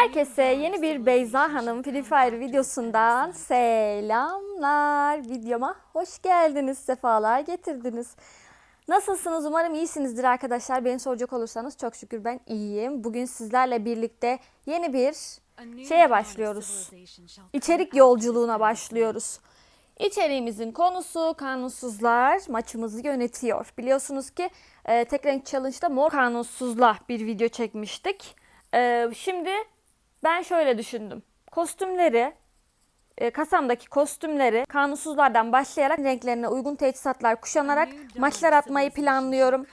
Herkese yeni bir Beyza Hanım Free Fire videosundan selamlar. Videoma hoş geldiniz, sefalar getirdiniz. Nasılsınız? Umarım iyisinizdir arkadaşlar. Beni soracak olursanız çok şükür ben iyiyim. Bugün sizlerle birlikte yeni bir şeye başlıyoruz. İçerik yolculuğuna başlıyoruz. İçeriğimizin konusu kanunsuzlar maçımızı yönetiyor. Biliyorsunuz ki e, tek renk challenge'da mor kanunsuzla bir video çekmiştik. E, şimdi ben şöyle düşündüm. Kostümleri, e, kasamdaki kostümleri kanunsuzlardan başlayarak renklerine uygun teçhizatlar kuşanarak maçlar atmayı planlıyorum.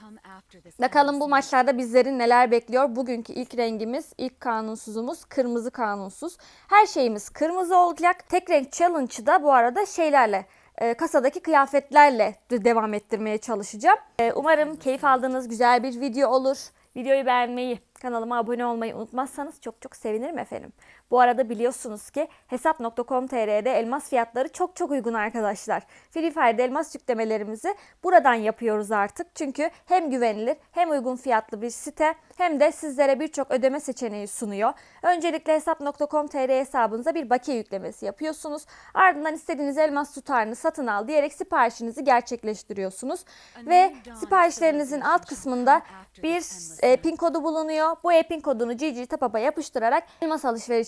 Bakalım bu maçlarda bizleri neler bekliyor. Bugünkü ilk rengimiz, ilk kanunsuzumuz kırmızı kanunsuz. Her şeyimiz kırmızı olacak. Tek renk challenge'ı da bu arada şeylerle e, kasadaki kıyafetlerle de devam ettirmeye çalışacağım. E, umarım keyif aldığınız güzel bir video olur. Videoyu beğenmeyi, kanalıma abone olmayı unutmazsanız çok çok sevinirim efendim. Bu arada biliyorsunuz ki hesap.com.tr'de elmas fiyatları çok çok uygun arkadaşlar. Free Fire'de elmas yüklemelerimizi buradan yapıyoruz artık. Çünkü hem güvenilir hem uygun fiyatlı bir site hem de sizlere birçok ödeme seçeneği sunuyor. Öncelikle hesap.com.tr hesabınıza bir bakiye yüklemesi yapıyorsunuz. Ardından istediğiniz elmas tutarını satın al diyerek siparişinizi gerçekleştiriyorsunuz. Ve siparişlerinizin alt kısmında bir e, pin kodu bulunuyor. Bu e-pin kodunu GG Tapap'a yapıştırarak elmas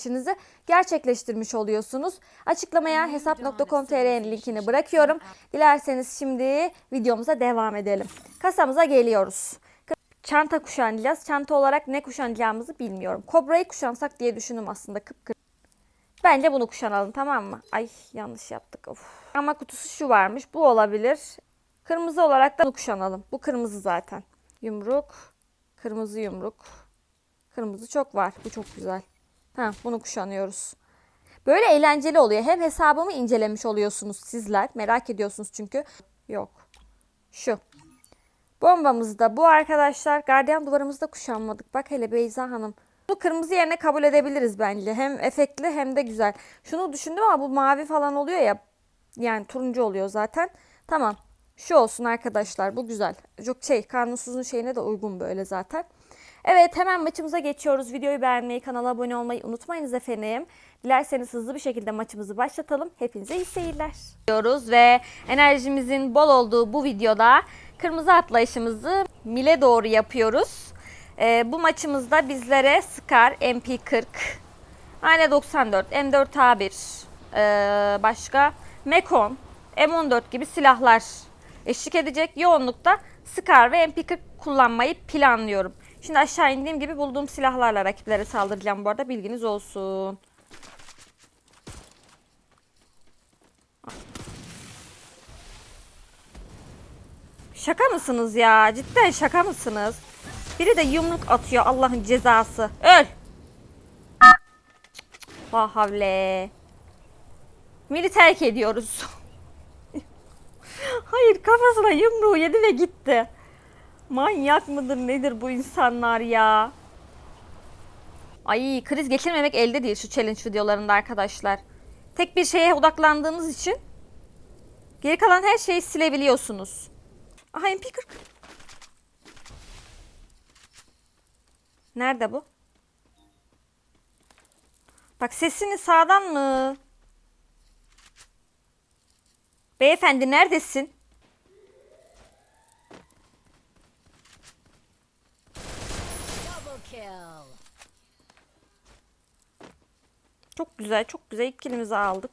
alışverişinizi gerçekleştirmiş oluyorsunuz. Açıklamaya hesap.com.tr'nin linkini bırakıyorum. Dilerseniz şimdi videomuza devam edelim. Kasamıza geliyoruz. Çanta kuşanacağız. Çanta olarak ne kuşanacağımızı bilmiyorum. Kobra'yı kuşansak diye düşündüm aslında kıpkır. Bence bunu kuşanalım tamam mı? Ay yanlış yaptık. Of. Ama kutusu şu varmış. Bu olabilir. Kırmızı olarak da bunu kuşanalım. Bu kırmızı zaten. Yumruk. Kırmızı yumruk. Kırmızı çok var. Bu çok güzel. Ha, bunu kuşanıyoruz. Böyle eğlenceli oluyor. Hem hesabımı incelemiş oluyorsunuz sizler. Merak ediyorsunuz çünkü. Yok. Şu. Bombamız da bu arkadaşlar. Gardiyan duvarımızda kuşanmadık. Bak hele Beyza Hanım. Bu kırmızı yerine kabul edebiliriz bence. Hem efektli hem de güzel. Şunu düşündüm ama bu mavi falan oluyor ya. Yani turuncu oluyor zaten. Tamam. Şu olsun arkadaşlar. Bu güzel. Çok şey kanunsuzun şeyine de uygun böyle zaten. Evet hemen maçımıza geçiyoruz. Videoyu beğenmeyi, kanala abone olmayı unutmayınız efendim. Dilerseniz hızlı bir şekilde maçımızı başlatalım. Hepinize iyi seyirler. Diyoruz ve enerjimizin bol olduğu bu videoda kırmızı atlayışımızı mile doğru yapıyoruz. Ee, bu maçımızda bizlere Scar MP40, Ayna 94, M4A1, ee, başka Mekon, M14 gibi silahlar eşlik edecek. Yoğunlukta Scar ve MP40 kullanmayı planlıyorum. Şimdi aşağı indiğim gibi bulduğum silahlarla rakiplere saldıracağım bu arada bilginiz olsun. Şaka mısınız ya? Cidden şaka mısınız? Biri de yumruk atıyor Allah'ın cezası. Öl! La havle. Mili terk ediyoruz. Hayır kafasına yumruğu yedi ve gitti. Manyak mıdır nedir bu insanlar ya? Ay kriz geçirmemek elde değil şu challenge videolarında arkadaşlar. Tek bir şeye odaklandığınız için geri kalan her şeyi silebiliyorsunuz. Aha MP40. Nerede bu? Bak sesini sağdan mı? Beyefendi neredesin? Çok güzel, çok güzel. İlk kilimizi aldık.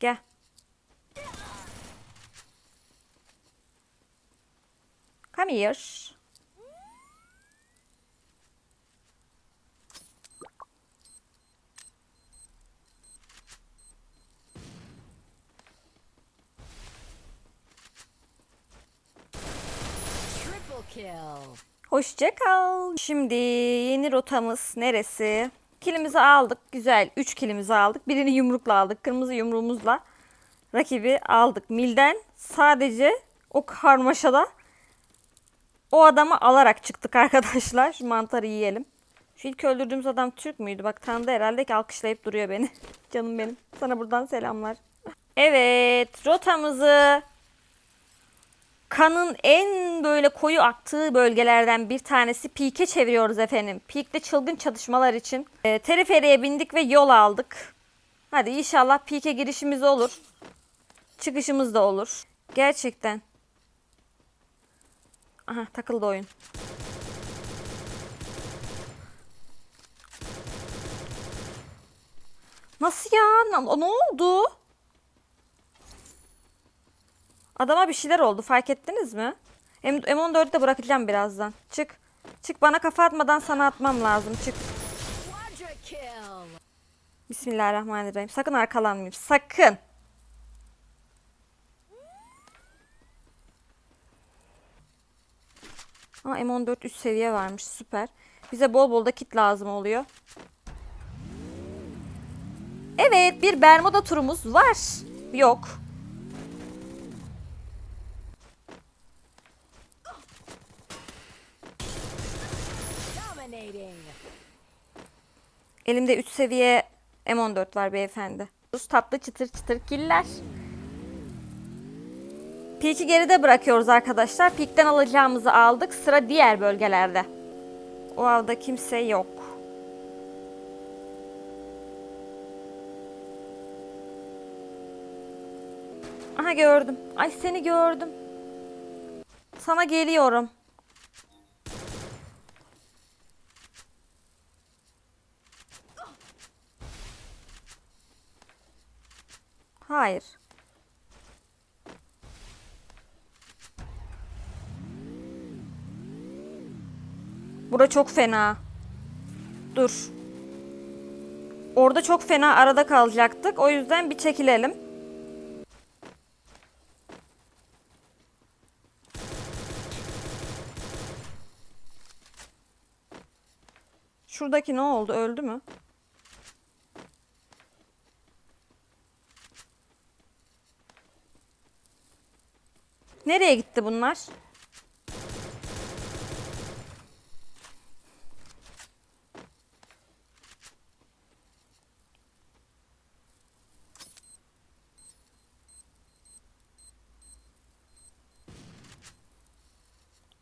Gel. Come here. Hoşça kal. Şimdi yeni rotamız neresi? Kilimizi aldık. Güzel. 3 kilimizi aldık. Birini yumrukla aldık. Kırmızı yumruğumuzla rakibi aldık. Milden sadece o karmaşada o adamı alarak çıktık arkadaşlar. Şu mantarı yiyelim. Şu ilk öldürdüğümüz adam Türk müydü? Bak tanıdı herhalde ki alkışlayıp duruyor beni. Canım benim. Sana buradan selamlar. Evet. Rotamızı kanın en böyle koyu aktığı bölgelerden bir tanesi Peak'e çeviriyoruz efendim. Peak'te çılgın çalışmalar için. E, teleferiğe bindik ve yol aldık. Hadi inşallah Peak'e girişimiz olur. Çıkışımız da olur. Gerçekten. Aha takıldı oyun. Nasıl ya? Ne oldu? Adama bir şeyler oldu. Fark ettiniz mi? M- M14'ü de bırakacağım birazdan. Çık. Çık bana kafa atmadan sana atmam lazım. Çık. Bismillahirrahmanirrahim. Sakın arkalanmayayım. Sakın. Aa, M14 üst seviye varmış. Süper. Bize bol bol da kit lazım oluyor. Evet bir Bermuda turumuz var. Yok. Elimde 3 seviye M14 var beyefendi. Tatlı çıtır çıtır killer. Peak'i geride bırakıyoruz arkadaşlar. Peak'ten alacağımızı aldık. Sıra diğer bölgelerde. O avda kimse yok. Aha gördüm. Ay seni gördüm. Sana geliyorum. Hayır. Bura çok fena. Dur. Orada çok fena arada kalacaktık. O yüzden bir çekilelim. Şuradaki ne oldu? Öldü mü? Nereye gitti bunlar?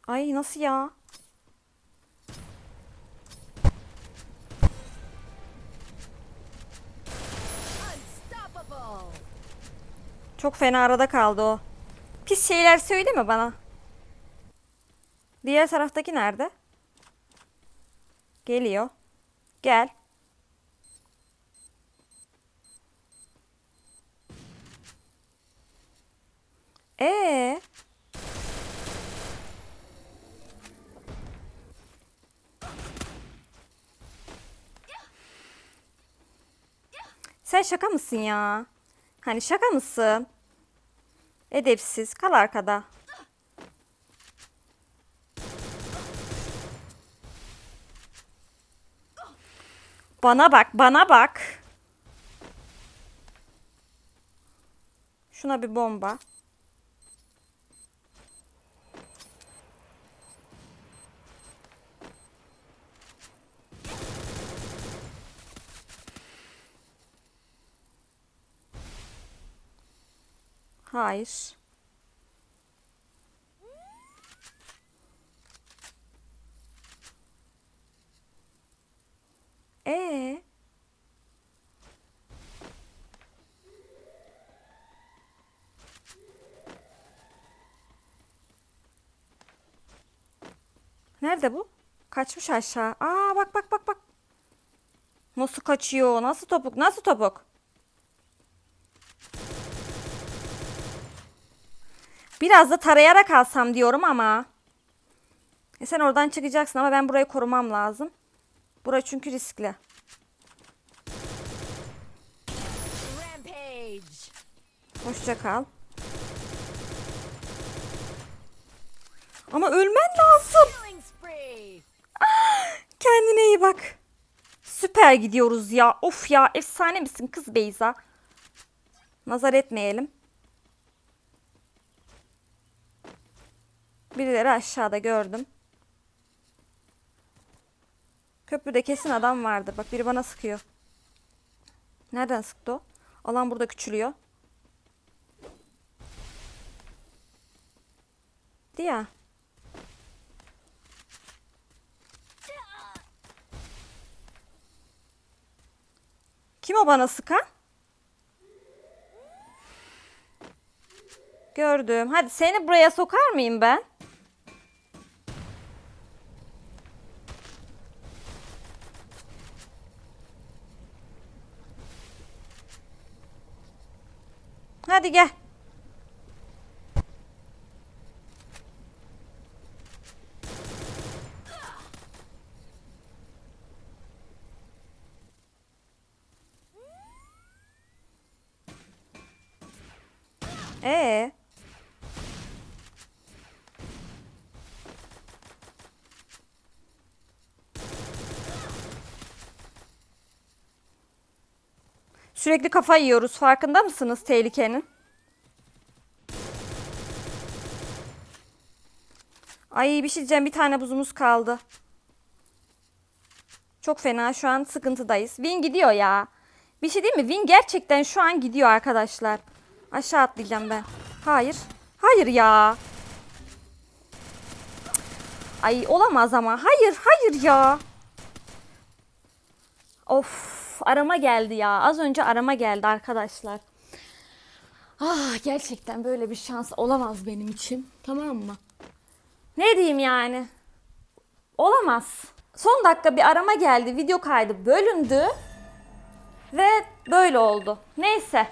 Ay nasıl ya? Çok fena arada kaldı o. Pis şeyler söyleme bana. Diğer taraftaki nerede? Geliyor. Gel. Ee. Sen şaka mısın ya? Hani şaka mısın? Edepsiz. Kal arkada. Bana bak, bana bak. Şuna bir bomba. Hayır. Ee? Nerede bu? Kaçmış aşağı. Aa bak bak bak bak. Nasıl kaçıyor? Nasıl topuk? Nasıl topuk? Biraz da tarayarak alsam diyorum ama. E sen oradan çıkacaksın ama ben burayı korumam lazım. Bura çünkü riskli. Hoşça kal. Ama ölmen lazım. Spree. Kendine iyi bak. Süper gidiyoruz ya. Of ya efsane misin kız Beyza? Nazar etmeyelim. Birileri aşağıda gördüm. Köprüde kesin adam vardır. Bak biri bana sıkıyor. Nereden sıktı o? Alan burada küçülüyor. ya. Kim o bana sıkan? Gördüm. Hadi seni buraya sokar mıyım ben? Hadi gel. Ee. Sürekli kafa yiyoruz. Farkında mısınız tehlikenin? Ay bir şey diyeceğim. Bir tane buzumuz kaldı. Çok fena. Şu an sıkıntıdayız. Win gidiyor ya. Bir şey değil mi? Win gerçekten şu an gidiyor arkadaşlar. Aşağı atlayacağım ben. Hayır. Hayır ya. Ay olamaz ama. Hayır, hayır ya. Of, arama geldi ya. Az önce arama geldi arkadaşlar. Ah, gerçekten böyle bir şans olamaz benim için. Tamam mı? Ne diyeyim yani? Olamaz. Son dakika bir arama geldi. Video kaydı bölündü. Ve böyle oldu. Neyse.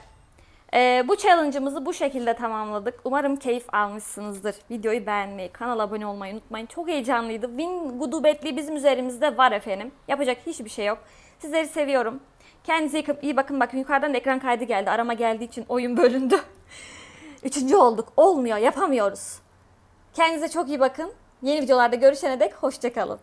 Ee, bu challenge'ımızı bu şekilde tamamladık. Umarım keyif almışsınızdır. Videoyu beğenmeyi, kanala abone olmayı unutmayın. Çok heyecanlıydı. Win gudubetliği bizim üzerimizde var efendim. Yapacak hiçbir şey yok. Sizleri seviyorum. Kendinize iyi- bakın. Bakın yukarıdan da ekran kaydı geldi. Arama geldiği için oyun bölündü. Üçüncü olduk. Olmuyor. Yapamıyoruz. Kendinize çok iyi bakın. Yeni videolarda görüşene dek hoşçakalın.